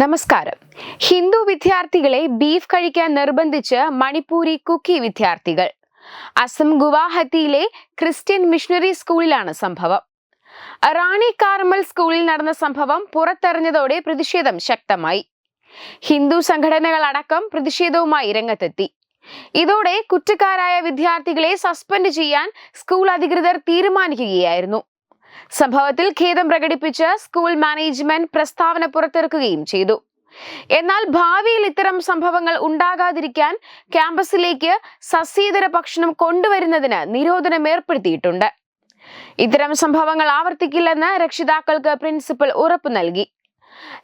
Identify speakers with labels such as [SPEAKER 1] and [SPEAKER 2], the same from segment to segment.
[SPEAKER 1] നമസ്കാരം. ഹിന്ദു വിദ്യാർത്ഥികളെ ബീഫ് കഴിക്കാൻ നിർബന്ധിച്ച് മണിപ്പൂരി കുക്കി വിദ്യാർത്ഥികൾ. അസം ഗുവാഹത്തിയിലെ ക്രിസ്ത്യൻ മിഷണറി സ്കൂളിലാണ് സംഭവം. റാണി കാർമൽ സ്കൂളിൽ നടന്ന സംഭവം പുറത്തെറിഞ്ഞതോടെ പ്രതിഷേധം ശക്തമായി. ഹിന്ദു സംഘടനകളടക്കം പ്രതിഷേധവുമായി രംഗത്തെത്തി. ഇതോടെ കുറ്റക്കാരായ വിദ്യാർത്ഥികളെ സസ്പെൻഡ് ചെയ്യാൻ സ്കൂൾ അധികൃതർ തീരുമാനിക്കുകയായിരുന്നു. സംഭവത്തിൽ ഖേദം പ്രകടിപ്പിച്ച് സ്കൂൾ മാനേജ്മെന്റ് പ്രസ്താവന പുറത്തിറക്കുകയും ചെയ്തു. എന്നാൽ ഭാവിയിൽ ഇത്തരം സംഭവങ്ങൾ ഉണ്ടാകാതിരിക്കാൻ ക്യാമ്പസിലേക്ക് സസ്യേതര ഭക്ഷണം കൊണ്ടുവരുന്നതിന് നിരോധനം ഏർപ്പെടുത്തിയിട്ടുണ്ട്. ഇത്തരം സംഭവങ്ങൾ ആവർത്തിക്കില്ലെന്ന് രക്ഷിതാക്കൾക്ക് പ്രിൻസിപ്പൽ ഉറപ്പു നൽകി.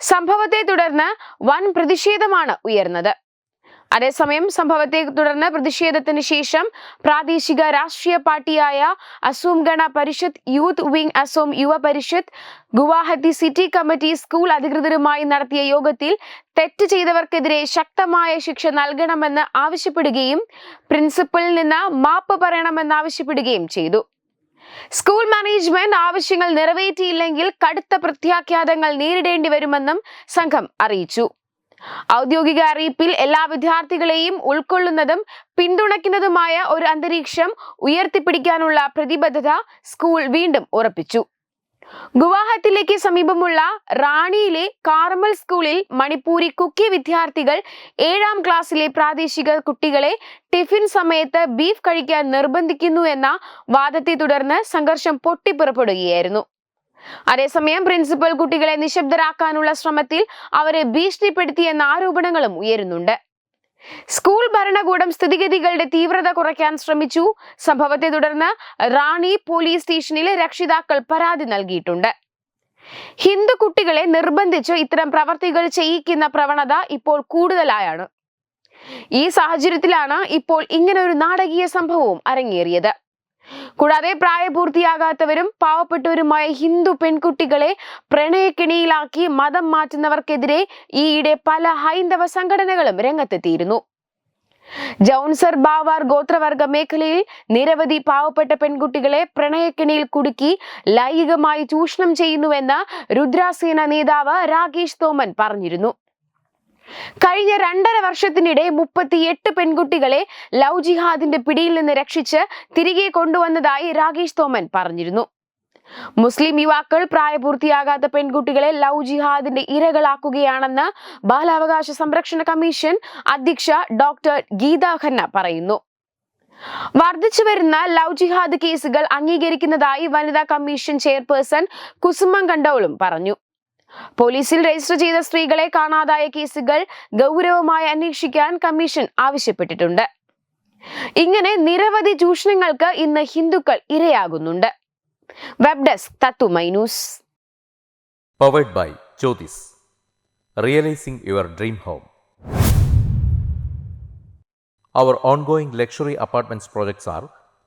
[SPEAKER 1] സംഭവത്തെ തുടർന്ന് വൻ പ്രതിഷേധമാണ് ഉയർന്നത്. അതേസമയം സംഭവത്തെ തുടർന്ന് പ്രതിഷേധത്തിന് ശേഷം പ്രാദേശിക രാഷ്ട്രീയ പാർട്ടിയായ Asom Gana Parishad youth wing Asom Yuva Parishad Guwahati city committee school അധികൃതരുമായി നടത്തിയ യോഗത്തിൽ തെറ്റ് ചെയ്തവർക്കെതിരെ ശക്തമായ ശിക്ഷ നൽകണമെന്ന് ആവശ്യപ്പെടുകയും പ്രിൻസിപ്പലിൽ നിന്ന് മാപ്പ് പറയണമെന്ന് ആവശ്യപ്പെടുകയും ചെയ്തു. സ്കൂൾ മാനേജ്മെന്റ് ആവശ്യങ്ങൾ നിറവേറ്റിയില്ലെങ്കിൽ കടുത്ത പ്രത്യാഘാതങ്ങൾ നേരിടേണ്ടി വരുമെന്നും സംഘം അറിയിച്ചു. ഔദ്യോഗിക അറിയിപ്പിൽ എല്ലാ വിദ്യാർത്ഥികളെയും ഉൾക്കൊള്ളുന്നതും പിന്തുണയ്ക്കുന്നതുമായ ഒരു അന്തരീക്ഷം ഉയർത്തിപ്പിടിക്കാനുള്ള പ്രതിബദ്ധത സ്കൂൾ വീണ്ടും ഉറപ്പിച്ചു. ഗുവാഹത്തിലേക്ക് സമീപമുള്ള റാണിയിലെ കാർമൽ സ്കൂളിൽ മണിപ്പൂരി കുക്കി വിദ്യാർത്ഥികൾ ഏഴാം ക്ലാസ്സിലെ പ്രാദേശിക കുട്ടികളെ ടിഫിൻ സമയത്ത് ബീഫ് കഴിക്കാൻ നിർബന്ധിക്കുന്നു എന്ന വാദത്തെ തുടർന്ന് സംഘർഷം പൊട്ടിപ്പുറപ്പെടുകയായിരുന്നു. അതേസമയം പ്രിൻസിപ്പൽ കുട്ടികളെ നിശബ്ദരാക്കാനുള്ള ശ്രമത്തിൽ അവരെ ഭീഷണിപ്പെടുത്തിയെന്ന ആരോപണങ്ങളും ഉയരുന്നുണ്ട്. സ്കൂൾ ഭരണകൂടം സ്ഥിതിഗതികളുടെ തീവ്രത കുറയ്ക്കാൻ ശ്രമിച്ചു. സംഭവത്തെ തുടർന്ന് റാണി പോലീസ് സ്റ്റേഷനിലെ രക്ഷിതാക്കൾ പരാതി നൽകിയിട്ടുണ്ട്. ഹിന്ദു കുട്ടികളെ നിർബന്ധിച്ച് ഇത്തരം പ്രവർത്തികൾ ചെയ്യിക്കുന്ന പ്രവണത ഇപ്പോൾ കൂടുതലായാണ്. ഈ സാഹചര്യത്തിലാണ് ഇപ്പോൾ ഇങ്ങനെ ഒരു നാടകീയ സംഭവവും അരങ്ങേറിയത്. കൂടാതെ പ്രായപൂർത്തിയാകാത്തവരും പാവപ്പെട്ടവരുമായ ഹിന്ദു പെൺകുട്ടികളെ പ്രണയക്കിണിയിലാക്കി മതം മാറ്റുന്നവർക്കെതിരെ ഈയിടെ പല ഹൈന്ദവ സംഘടനകളും രംഗത്തെത്തിയിരുന്നു. ജൗൺസർ ബാവാർ ഗോത്രവർഗ മേഖലയിൽ നിരവധി പാവപ്പെട്ട പെൺകുട്ടികളെ പ്രണയക്കിണിയിൽ കുടുക്കി ലൈംഗികമായി ചൂഷണം ചെയ്യുന്നുവെന്ന് രുദ്രാസേന നേതാവ് രാകേഷ് തോമൻ പറഞ്ഞിരുന്നു. കഴിഞ്ഞ രണ്ടര വർഷത്തിനിടെ മുപ്പത്തി എട്ട് പെൺകുട്ടികളെ ലവ് ജിഹാദിന്റെ പിടിയിൽ നിന്ന് രക്ഷിച്ച് തിരികെ കൊണ്ടുവന്നതായി രാകേഷ് തോമൻ പറഞ്ഞിരുന്നു. മുസ്ലിം യുവാക്കൾ പ്രായപൂർത്തിയാകാത്ത പെൺകുട്ടികളെ ലവ് ജിഹാദിന്റെ ഇരകളാക്കുകയാണെന്ന് ബാലാവകാശ സംരക്ഷണ കമ്മീഷൻ അധ്യക്ഷ ഡോക്ടർ ഗീത ഖന്ന പറയുന്നു. വർദ്ധിച്ചു വരുന്ന ലവ് ജിഹാദ് കേസുകൾ അംഗീകരിക്കുന്നതായി വനിതാ കമ്മീഷൻ ചെയർപേഴ്സൺ കുസുമം കണ്ടോളും പറഞ്ഞു. പോലീസിൽ രജിസ്റ്റർ ചെയ്ത സ്ത്രീകളെ കാണാതായ കേസുകൾ ഗൗരവമായി അന്വേഷിക്കാൻ കമ്മീഷൻ ആവശ്യപ്പെട്ടിട്ടുണ്ട്. ഇങ്ങനെ നിരവധി ചൂഷണങ്ങൾക്ക് ഇന്ന് ഹിന്ദുക്കൾ ഇരയാകുന്നുണ്ട്. വെബ് ഡെസ്ക് തത്തു മൈനൂസ്
[SPEAKER 2] powered by Jyothis realising your dream home our ongoing luxury apartments projects are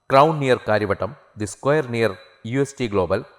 [SPEAKER 2] Crown near Karyavattom the square near U S T Crown